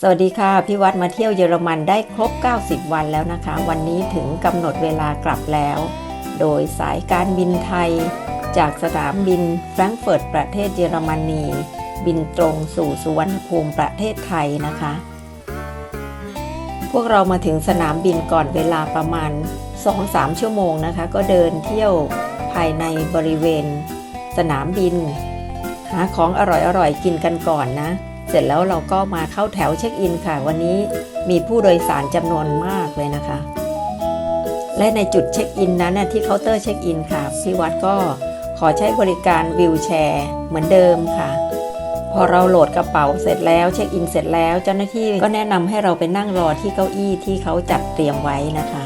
สวัสดีค่ะ พี่วัดมาเที่ยวเยอรมันได้ครบ 90 วันแล้วนะคะ วันนี้ถึงกำหนดเวลากลับแล้ว โดยสายการบินไทย จากสนามบินแฟรงก์เฟิร์ตประเทศเยอรมนี บินตรงสู่สุวรรณภูมิประเทศไทยนะคะ พวกเรามาถึงสนามบินก่อนเวลาประมาณ 2-3 ชั่วโมงนะคะ ก็เดินเที่ยวภายในบริเวณ สนามบิน หาของอร่อยๆกินกันก่อนนะ เสร็จแล้วเราก็มาเข้าแถวเช็คอินค่ะ วันนี้มีผู้โดยสารจำนวนมากเลยนะคะ และในจุดเช็คอินนั้นนะที่เคาน์เตอร์เช็คอินค่ะพี่วัดก็ขอใช้บริการวิวแชร์เหมือนเดิมค่ะ พอเราโหลดกระเป๋าเสร็จแล้วเช็คอินเสร็จแล้ว เจ้าหน้าที่ก็แนะนำให้เราไปนั่งรอที่เก้าอี้ที่เขาจัดเตรียมไว้นะคะ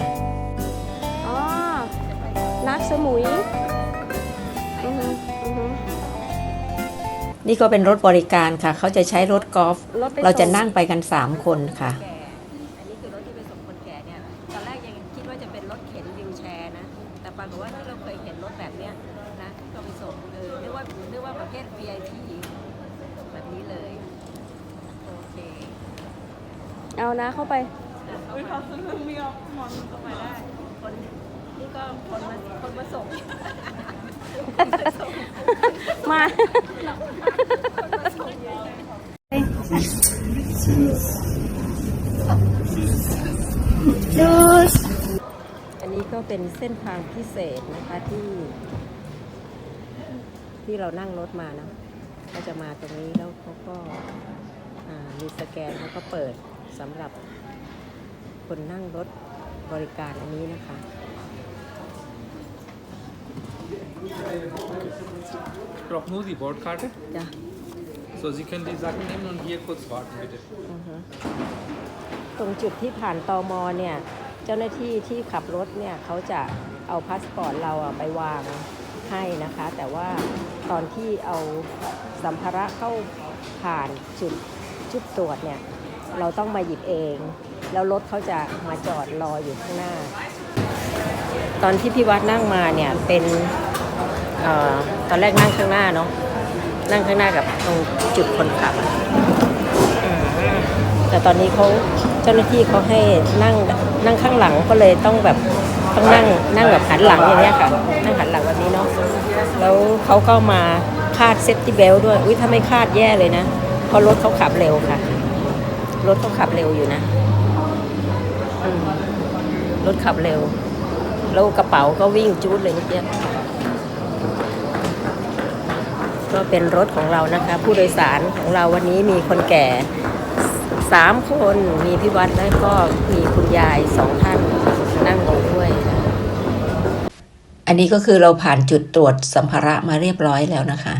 อ๋อนักสมุย นี่ก็เป็นรถบริการค่ะ เขาจะใช้รถกอล์ฟรถไปเราจะส่งนั่งไปกัน 3 คนค่ะแก่อันนี้คือรถที่ไปส่งคนแก่เนี่ยตอนแรกยังคิดว่าจะเป็นรถเข็นวิวแชร์นะ แต่ปรากฏว่าที่เราเคยเห็นรถแบบเนี้ยนะก็ไปส่งเออนึกว่านึกว่าประเภท VIP แบบนี้เลยโอเคเอานะเข้าไปอุ้ยเขาซื้อมีออกมอนเข้ามาได้คนนี่ก็คนมาคนมาส่ง มาอันนี้ก็เป็นเส้นทางพิเศษนะคะที่ ที่เรานั่งรถมาเนอะก็จะมาตรงนี้แล้วเขาก็อ่ามีสแกนแล้วก็เปิดสำหรับคนนั่งรถบริการอันนี้นะคะ Doch nur die Bordkarte. จ้ะ So, Sie können die Sachen nehmen und hier kurz warten, bitte. อือฮึตรงจุดที่ผ่านตอมเนี่ย เจ้าหน้าที่ที่ขับรถเนี่ยเขาจะเอาพาสปอร์ตเราอะไปวางให้นะคะ แต่ว่าตอนที่เอาสัมภาระเข้าผ่านจุดจุดตรวจเนี่ย เราต้องมาหยิบเอง แล้วรถเขาจะมาจอดรออยู่ข้างหน้า ตอนที่พี่วัดนั่งมาเนี่ยเป็น เออตอนแรกนั่งข้างหน้าเนาะนั่งข้างหน้ากับตรงจุดคนขับแต่ตอนนี้เขาเจ้าหน้าที่เขาให้นั่งนั่งข้างหลังก็เลยต้องแบบต้องนั่งนั่งแบบหันหลังอย่างเงี้ยค่ะนั่งหันหลังแบบนี้เนาะแล้วเขาก็มาคาดเซฟตี้เบลด้วยอุ้ยถ้าไม่คาดแย่เลยนะเพราะรถเขาขับเร็วค่ะ รถเขาขับเร็วอยู่นะรถขับเร็ว แล้วกระเป๋าก็วิ่งจูดเลยเมื่อกี้ ก็เป็นรถของเรานะคะ ผู้โดยสารของเราวันนี้มีคนแก่สามคนมีพี่วัดแล้วก็มีคุณยายสองท่านนั่งลงด้วย อันนี้ก็คือเราผ่านจุดตรวจสัมภาระมาเรียบร้อยแล้วนะคะ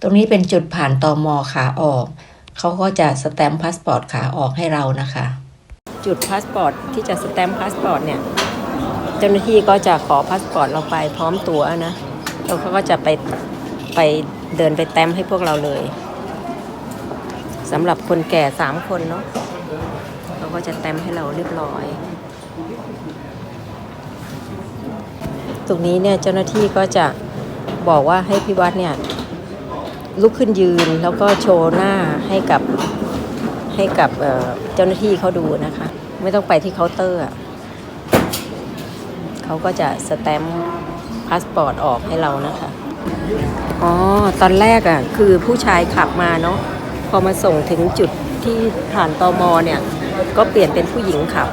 ตรงนี้เป็นจุดผ่านตอมอขาออก เขาก็จะสแตมป์พาสปอร์ตขาออกให้เรานะคะ จุดพาสปอร์ตที่จะสแตมป์พาสปอร์ตเนี่ย เจ้าหน้าที่ก็จะขอพาสปอร์ตเราไปพร้อมตั๋วนะ แล้วเขาก็จะไปไปเดินไปแต้มให้พวกเราเลยสำหรับคนแก่สามคนเนาะเขาก็จะแต้มให้เราเรียบร้อย ตรงนี้เนี่ยเจ้าหน้าที่ก็จะบอกว่าให้พี่วัดเนี่ยลุกขึ้นยืนแล้วก็โชว์หน้าให้กับให้กับเจ้าหน้าที่เขาดูนะคะ ไม่ต้องไปที่เคาน์เตอร์อะเขาก็จะสแตมป์ พาสปอร์ตออกให้เรานะคะ อ๋อ ตอนแรกอะ คือผู้ชายขับมาเนาะ พอมาส่งถึงจุดที่ผ่านตอมอเนี่ย ก็เปลี่ยนเป็นผู้หญิงขับ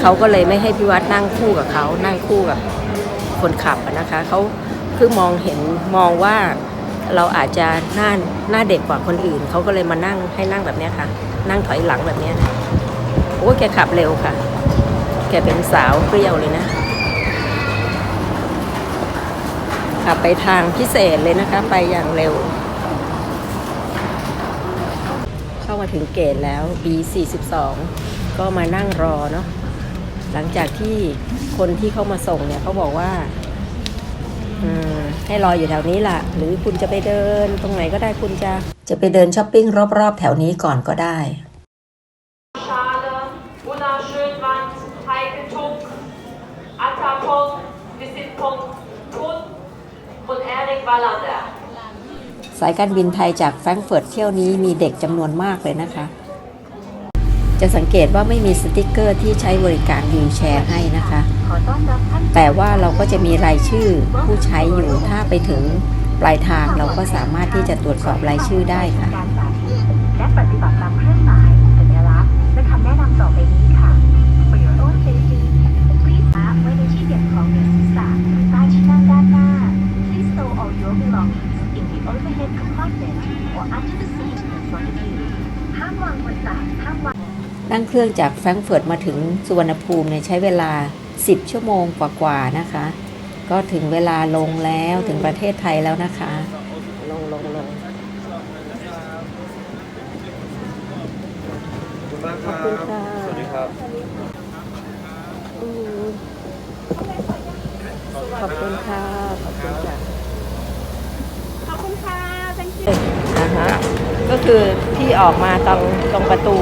เขาก็เลยไม่ให้พี่วัดนั่งคู่กับเขา นั่งคู่กับคนขับนะคะ เขาคือมองเห็นมองว่าเราอาจจะหน้าหน้าเด็กกว่าคนอื่น เขาก็เลยมานั่งให้นั่งแบบนี้ค่ะ นั่งถอยหลังแบบนี้โอ้ยแกขับเร็วค่ะ แกเป็นสาวเปรี้ยวเลยนะ ขับไปทางพิเศษเลยนะคะ ไปอย่างเร็ว เข้ามาถึงเกตแล้ว B42 ก็มานั่งรอเนาะหลังจากที่คนที่เข้ามาส่งเนี่ยเขาบอกว่าให้รออยู่แถวนี้ล่ะ หรือคุณจะไปเดินตรงไหนก็ได้คุณจะ จะไปเดินช้อปปิ้งรอบๆ แถวนี้ก่อนก็ได้ สายการบินไทยจากแฟรงก์เฟิร์ตเที่ยวนี้มีเด็กจำนวนมากเลยนะคะ จะสังเกตว่าไม่มีสติกเกอร์ที่ใช้บริการวีลแชร์ให้นะคะ แต่ว่าเราก็จะมีรายชื่อผู้ใช้อยู่ถ้าไปถึงปลายทางเราก็สามารถที่จะตรวจสอบรายชื่อได้ค่ะ นั่งเครื่องจากแฟรงก์เฟิร์ตมาถึงสุวรรณภูมิเนี่ยใช้เวลา 10 ชั่วโมงกว่าๆนะคะ ก็ถึงเวลาลงแล้วถึงประเทศไทยแล้วนะคะ ลงลงลงขอบคุณค่ะสวัสดีครับอืมขอบคุณค่ะ ขอบคุณค่ะขอบคุณค่ะ thank you อ่าฮะก็คือที่ออกมาตรงตรงประตู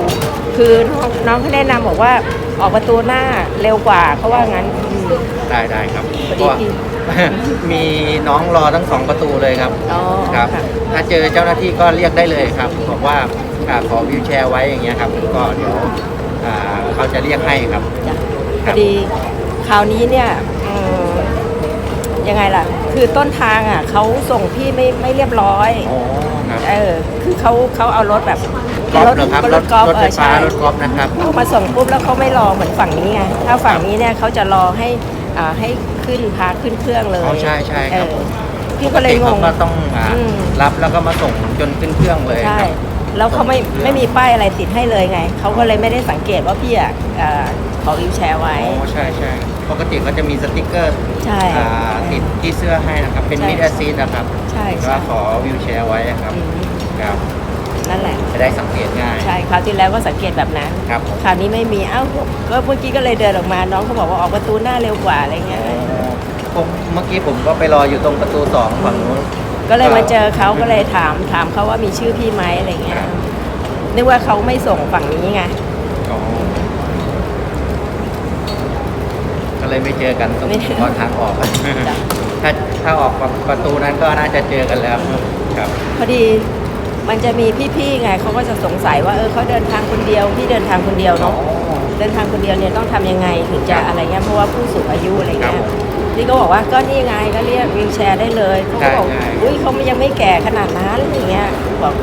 คือน้องน้องเขาแนะนำบอกว่าออกประตูหน้าเร็วกว่าเขาว่างั้นอืม ได้ได้ครับพอดีพี่มีน้องรอทั้งสองประตูเลยครับอ๋อครับ ค่ะ ถ้าเจอเจ้าหน้าที่ก็เรียกได้เลยครับบอกว่าอ่าขอวิวแชร์ไว้อย่างเงี้ยครับก็เดี๋ยวอ่าเขาจะเรียกให้ครับ จ้ะคพรัอบดีคราวนี้เนี่ยอืม ยังไงล่ะ คือต้นทางอะเขาส่งพี่ไม่ไม่เรียบร้อย อ๋อครับเออ คือเขาเขาเอารถแบบกอล์ฟเหรอครับรถกอล์ฟรถเอไฟอฟ้าใช่ รถกอล์ฟนะครับเขามาส่งปุ๊บแล้วเขาไม่รอเหมือนฝั่งนี้ไง ถ้าฝั่งนี้เนี่ยเขาจะรอให้อ่าให้ขึ้นพาขึ้นเครื่องเลยอ๋อใช่ใช่ครับ เออพี่ก็เลยงเขางก็ต้องอ่าอืม รับแล้วก็มาส่งจนขึ้นเครื่องเลยใช่ ครับ แล้วเขาไม่ไม่มีป้ายอะไรติดให้เลยไง เขาก็เลยไม่ได้สังเกตว่าพี่อะเอ่อขอวิวแชร์ไว้ อ๋อใช่ใช่ปกติก็จะมีสติกเกอร์ใช่อ่าติดที่เสื้อให้นะครับ เป็นใช่มิดแอซีนะครับใช่ก็ใช่ขอวิวแชร์ไว้ครับอืมครับนั่นแหละ จะได้สังเกตง่ายใช่คราวที่แล้วก็สังเกตแบบนั้น ครับผมคราวนี้ไม่มีเอ้าก็เมื่อกี้ก็เลยเดินออกมาน้องเขาบอกว่าออกประตูหน้าเร็วกว่าอะไรเงี้ย ผมเมื่อกี้ผมก็ไปรออยู่ตรงประตูสองฝั่งนู้น ก็เลยมาเจอเขาก็เลยถามถามเขาว่ามีชื่อพี่ไหมอะไรเงี้ยครับนึกว่าเขาไม่ส่งฝั่งนี้ไงอ๋อก็เลยไม่เจอกันตรงไม่ตอนทางออกจ้ะถ้าถ้าออกประตูนั้นก็น่าจะเจอกันแล้วครับ พอดีมันจะมีพี่ๆไงเขาก็จะสงสัยว่าเออเขาเดินทางคนเดียวพี่เดินทางคนเดียวเนาะเดินทางคนเดียวเนี่ยต้องทำยังไงถึงจะอะไรเงี้ยเพราะว่าผู้สูงอายุอะไรครัเงี้บย นี่ก็บอกว่าก็นี่ไงก็เรียกวิวแชร์ได้เลยเขาก็บอกใช่ใช่ อุ้ยเขายังไม่แก่ขนาดนั้นอะไรเงี้ยบอก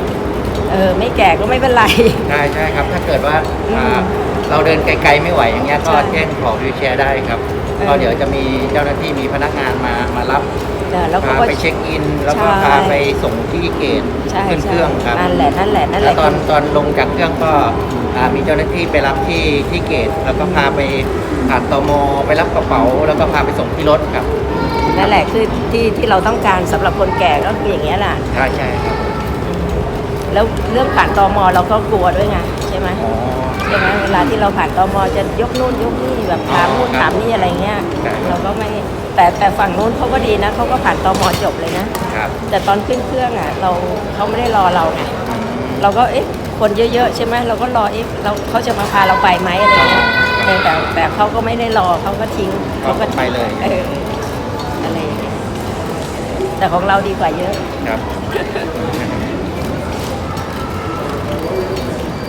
เออไม่แก่ก็ไม่เป็นไร ใช่ใช่ครับ ถ้าเกิดว่าอืมอ่าเราเดินไกล ๆ ไม่ไหวอย่างเงี้ยก็ใช่แจ้งขอวิวแชร์ได้ครับเออ ก็เดี๋ยวจะมีเจ้าหน้าที่มีพนักงานมามารับเออแล้วเขาพาก็ ไปเช็คอิน แล้วก็ใช่ พาไปส่งที่เกตใช่ขึ้นเคใช่รื่องครับนั่นแหละนั่นแหละนั่นแหแล้ละวตอนตอนลงจากเครื่องก็ อ่ามีเจ้าหน้าที่ไปรับที่ที่เกต แล้วก็พาไปผ่านตมไปรับกระเป๋า แล้วก็พาไปส่งที่รถครับนั่นแหละคือที่ที่เราต้องการสำหรับคนแก่ก็คืออย่างเงี้ยแหละใช่ใช่ครับแล้วเรื่องผ่านตมเราก็กลัวด้วยไงใช่ไหมอ๋อ ใช่ไหมเวลาที่เราผ่านตมจะยกนู่นยกนี่แบบถามนู่นครับถามนี่อะไรเงี้ยใช่เราก็ไม่แต่แต่ฝั่งนู้นเขาก็ดีนะเขาก็ผ่านตมจบเลยนะ ครับแต่ตอนขึ้นเครื่องอะ เราเขาไม่ได้รอเราไงเราก็เอ๊ะ คนเยอะๆใช่ไหมเราก็รอเอ๊ะเราเขาจะมาพาเราไปไหมอะไรเงี้ยแต่แต่แต่เขาก็ไม่ได้รอเขาก็ทิ้งเขาก็ไปเลยเอออะไรอย่างเงี้ยแต่ของเราดีกว่าเยอะครับ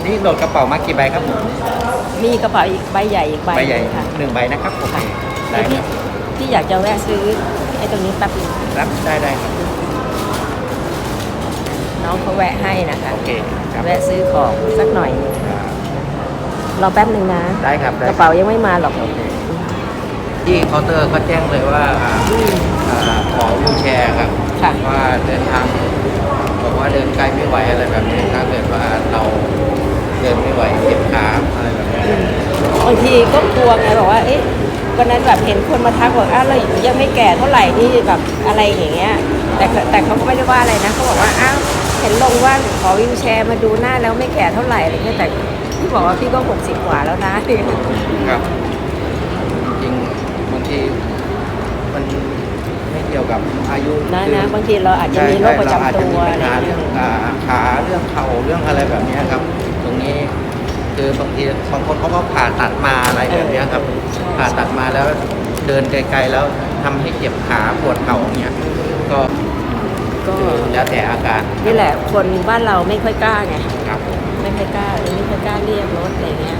นี่โหลดกระเป๋ามากี่ใบครับผมมีกระเป๋าอีกใบใหญ่อีกใบใบใหญ่นึ่งค่ะหนึ่งใบนะครับโอเคค่ะได้แล้วคที่รับที่อยากจะแวะซื้อไอ้ตรงนี้แป๊บนึงรับได้ได้ครับน้องเขาแวะให้นะคะ โอเค ครับ แวะซื้อของสักหน่อยอ่ารอแป๊บหนึ่งนะ ได้ครับได้กคระบเป๋ายังไม่มาหรอก ที่เคาน์เตอร์เขาแจ้งเลยว่าอ่าอืมอ่าขอวิวแชร์ครับค่ะ ว่าเดินทางบอกว่าเดินไกลไม่ไหวอะไรแบบนี้ถ้าเกิดว่าเราเดินไม่ไหวเจ็บขาอะไรแบบนี้บางทีก็กลัวไงบอกว่า เอ๊ะวันนั้นแบบเห็นคนมาทักบอกอ้าวเรายังไม่แก่เท่าไหร่นี่แบบอะไรอย่างเงี้ย แต่ก็แต่เขาก็ไม่ได้ว่าอะไรนะเขาบอกว่าอ้าวเห็นลงว่าขอวิวแชร์มาดูหน้าแล้วไม่แก่เท่าไหร่อะไรเงี้ยแต่พี่บอกว่าพี่ก็หกสิบกว่าแล้วนะ ครับ จริงบางทีมันไม่เกี่ยวกับอายุนะคือนะบางทีเราอาจจะมีโรคประจำตัวใช่อะไรใช่เราอาจจะมีปัญหาเงี้เรื่ยองอ่าขาเรื่องเข่าเรื่องอะไรแบบเนี้ยครับ ตรงนี้คือบางทีบางคนเขาก็ผ่าตัดมาอะไรแบบเนี้ยครับใช่ผ่าตัดมาแล้วเดินไกลๆแล้วทำให้เจ็บขาปวดเข่าอย่างเงี้ยก็ก็ แล้วแต่อาการนี่แหละคนบ้านเราไม่ค่อยกล้าไงครับผมไม่ค่อยกล้าเลยไม่ค่อยกล้าเรียกรถอะไรเงี้ย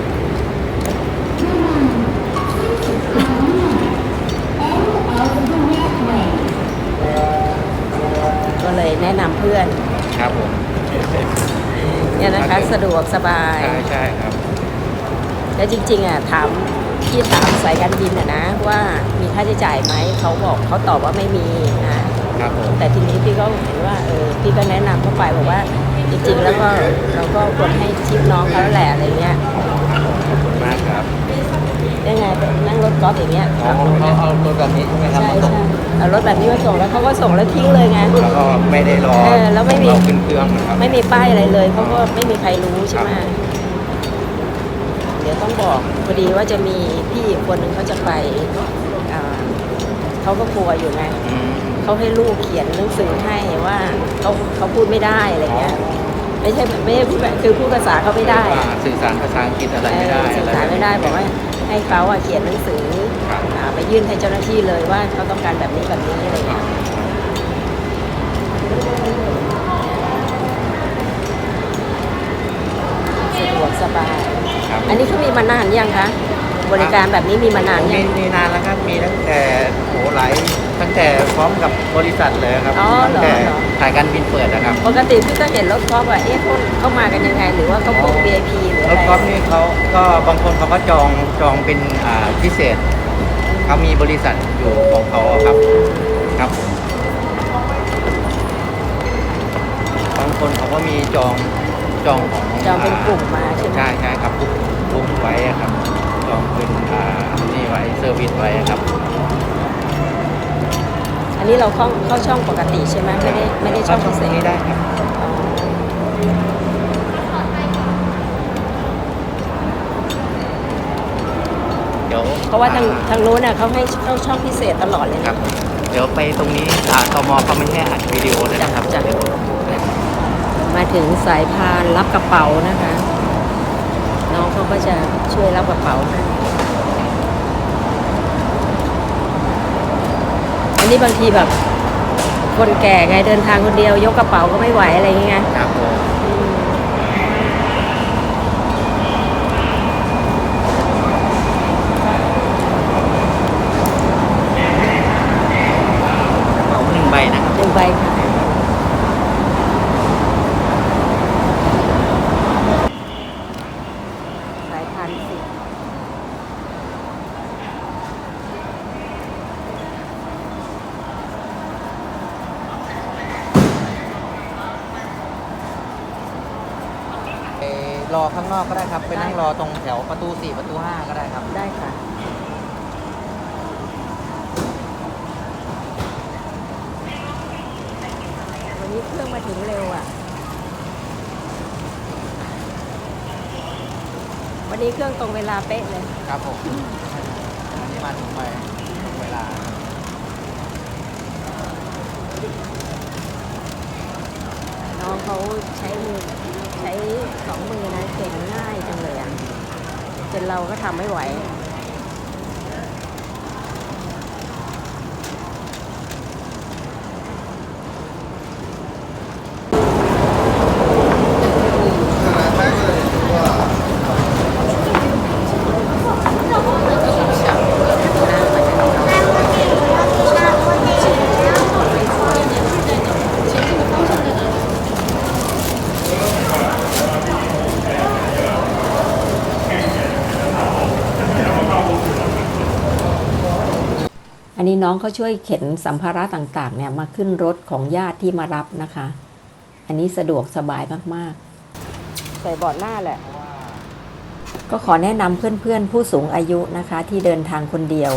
ก็เลยแนะนำเพื่อนครับผมเนี่ยนะคะสะดวกสบายใช่ใช่ครับ แล้วจริงๆอะถามพี่ถามสายการบินอะนะ ว่ามีค่าใช้จ่ายไหมเขาบอกเขาตอบว่าไม่มีนะ ครับผม แต่ทีนี้พี่ก็เห็นว่าเออพี่ก็แนะนำเข้าไปบอกว่าจริงๆแล้วก็เราก็ควรให้ทิปน้องเขาแล้วแหละอะไรเงี้ยขอบคุณมากครับยังไงเป็นนั่งรถกอล์ฟอย่างเงี้ยเขาเขาเอารถแบบนี้ใช่ไหมครับใช่มาส่งใช่เอารถแบบนี้มาส่งแล้วเขาก็ส่งแล้วทิ้งเลยไง แล้วก็ไม่ได้รอเออแล้วไม่มี เราขึ้นเครื่องนะครับ ไม่มีป้ายอะไรเลยเขาก็ไม่มีใครรู้ใช่ไหมครับ เดี๋ยวต้องบอกพอดีว่าจะมีพี่อีกคนหนึ่งเขาจะไปอ่าเขาก็กลัวอยู่ไง อืม เขาให้ลูกเขียนหนังสือให้ว่าเขาเขาพูดไม่ได้อะไรเงี้ยไม่ใช่ไม่ใช่พูดแบบคือพูดภาษาเขาไม่ได้ว่าอะ สื่อสารภาษาอังกฤษอะไรไม่ได้เออสื่อสารไม่ได้บอกว่าให้เขาอะเขียนหนังสือครับอ่าไปยื่นให้เจ้าหน้าที่เลยว่าเขาต้องการแบบนี้แบบนี้อะไรเงี้ยสะดวกสบาย ครับ อันนี้เขามีมานานยังคะ บริการแบบนี้มีมานานมียัง มีนานแล้วครับมีตั้งแต่โหหลายตั้งแต่พร้อมกับบริษัทเลยครับอ๋อเหรอตั้งแต่เหรอ สายการบินเปิดนะครับปกติพี่ก็เห็นรถกอล์ฟอะเอ๊ะเขาเขามากันยังไง หรือว่าเขาพวก VIP หรือรอะถไรกอล์ฟนี่เขาก็บางคนเขาก็จองจองเป็นอ่าพิเศษเขามีบริษัทอยู่ของเขาอะครับครับผมบางคนเขาก็มีจองจองของจองเป็นกลุ่มมาใช่ไหมใช่ใช่ครับบุ๊กบุ๊กไว้อะครับ จองเป็นอ่านี่ไว้เซอร์วิสไว้อะครับ อันนี้เราเข้าเข้าช่องปกติใช่ไหมไม่ได้ไม่ได้ช่องพิเศษนี้ได้ครับอ๋อเดี๋ยวเพราะว่าทางอ่ทางนู้นน่ะเขาให้เข้าช่องพิเศษตลอดเลยครันะบเดี๋ยวไปตรงนี้อ่าตมเขาไม่ให้อัดวิดีโอเลยนะครับจ้ะเดี๋ยวมาถึงสายพานรับกระเป๋านะคะ น้องเขาก็จะช่วยรับกระเป๋าให้อันนี้บางทีแบบคนแก่ไงเดินทางคนเดียวยกกระเป๋าก็ไม่ไหวอะไรอย่างเงี้ยครับผม อืม กระเป๋าหนึ่งใบนะครับ หนึ่งใบค่ะ สายพันธุ์สิบ ไปรอข้างนอกก็ได้ครับ ไปนั่งรอตรงแถวประตู 4 ประตู 5 ก็ได้ครับ ได้ค่ะ วันนี้เครื่องมา ถึงเร็วอะ วันนี้เครื่องตรงเวลาเป๊ะเลย ครับผมอันนี้มาถึงไปตรงเวลา น้องเขาใช้มือใช้สองมือนะเก่งง่ายจังเลยอะจนเราก็ทำไม่ไหว อั นนี้น้องเขาช่วยเข็นสัมภาระต่างๆ เนี่ยมาขึ้นรถของญาติที่มารับนะคะ อันนี้สะดวกสบายมากใส่เบอดหน้าแหละๆก็ขอแนะนำเพื่อนๆ ผู้สูงอายุนะคะ ที่เดินทางคนเดียว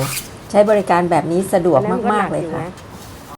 ใช้บริการแบบนี้สะดวกมากๆเลยค่ะ